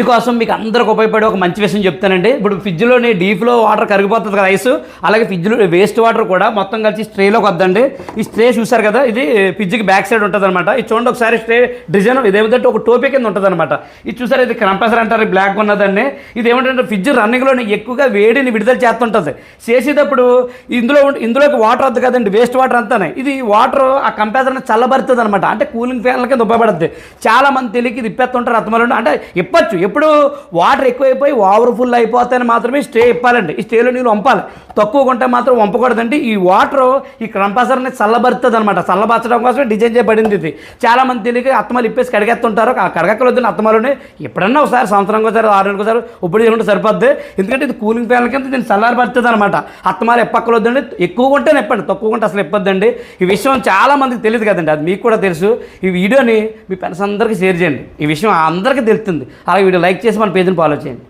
Fridge కోసం మీకు అందరికి ఉపయోగపడే ఒక మంచి విషయం చెప్తానండి. ఇప్పుడు ఫ్రిడ్జ్లోని డీప్లో వాటర్ కరిగిపోతుంది కదా ఐస్. అలాగే ఫ్రిడ్జ్లో వేస్ట్ వాటర్ కూడా మొత్తం కలిసి స్ట్రేలోకి వద్దండి. ఈ స్ట్రే చూసారు కదా ఇది ఫ్రిడ్జ్కి బ్యాక్ సైడ్ ఉంటుంది అనమాట ఇది చూడండి ఒకసారి స్ట్రే డిజైన్ ఇదేమిటంటే ఒక టోపీ కింద ఉంటుంది అనమాట ఇది చూసారు ఇది క్రంపసర్ అంటారు బ్లాక్ ఉన్నదండి ఇది ఏమిటంటే ఫ్రిడ్జ్ రన్నింగ్లోనే ఎక్కువగా వేడిని విడుదల చేస్తుంటుంది. చేసేటప్పుడు ఇందులో ఇందులోకి వాటర్ వద్దు కదండి వేస్ట్ వాటర్ అంతానే. ఇది వాటర్ ఆ కంపాసర్ని చల్లబరుతుంది అనమాట అంటే కూలింగ్ ఫ్యాన్ల కింద ఉపయోగపడుతుంది చాలా మంది తెలియక ఇది ఇప్పేస్తుంటారు అత్తమాలు అంటే ఇప్పచ్చు ఎప్పుడు వాటర్ ఎక్కువైపోయి ఓవర్ఫుల్ అయిపోతాయని మాత్రమే స్టే ఇప్పాలండి ఈ స్టేలో నీళ్ళు వంపాలి. తక్కువ ఉంటే మాత్రం వంపకూడదండి. ఈ వాటర్ ఈ క్రంపాసర్ని చల్లబరుతుంది అనమాట చల్లబరచడం కోసమే డిజైన్ చేయబడింది ఇది. చాలా మంది తెలియక అత్తమాలు ఇప్పేసి కడిగేస్తుంటారు. ఆ కడగక్కలొద్దని అత్తమాలని. ఎప్పుడన్నా ఒకసారి సంవత్సరం ఒకసారి ఆరు నెలలకు ఒకసారి ఇప్పుడు చేసుకుంటే సరిపోద్ది. ఎందుకంటే ఇది కూలింగ్ ఫ్యాన్ల కింద దీన్ని చల్లారపడుతుంది అనమాట అత్తమాలు ఎప్పక్కలొద్దండి ఎక్కువ ఉంటే నెప్పండి. తక్కువ ఉంటే అసలు ఇప్పొద్దండి ఈ విషయం చాలామందికి తెలియదు కదండి. అది మీకు కూడా తెలుసు. ఈ వీడియోని మీ ఫ్రెండ్స్ అందరికీ షేర్ చేయండి. ఈ విషయం అందరికీ తెలుస్తుంది. అలాగే వీడియో లైక్ చేసి మన పేజీని ఫాలో చేయండి.